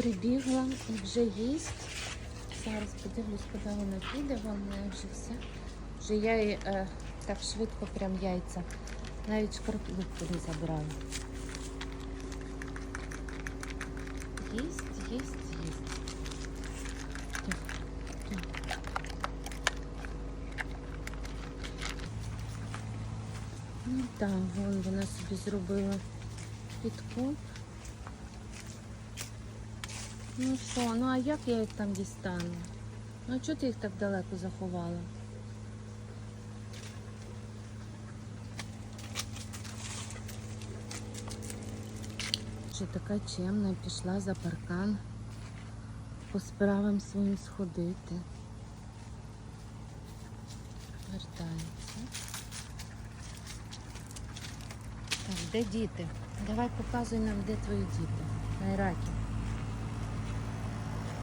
прибігла вже їсть. Зараз подивлюсь, куди вона піде, вона вже все. Вже я їй е, так швидко прям яйця. Навіть шкарплутку не забрала. Їсть, їсть, їсть. Так. Ну так, вон вона собі зробила підкоп. Ну що, ну а як я їх там дістану? Ну чого ти їх так далеко заховала? Ще така чемна пішла за паркан по справам своїм сходити. Вертається. Так, де діти? Давай показуй нам, де твої діти. Найракі.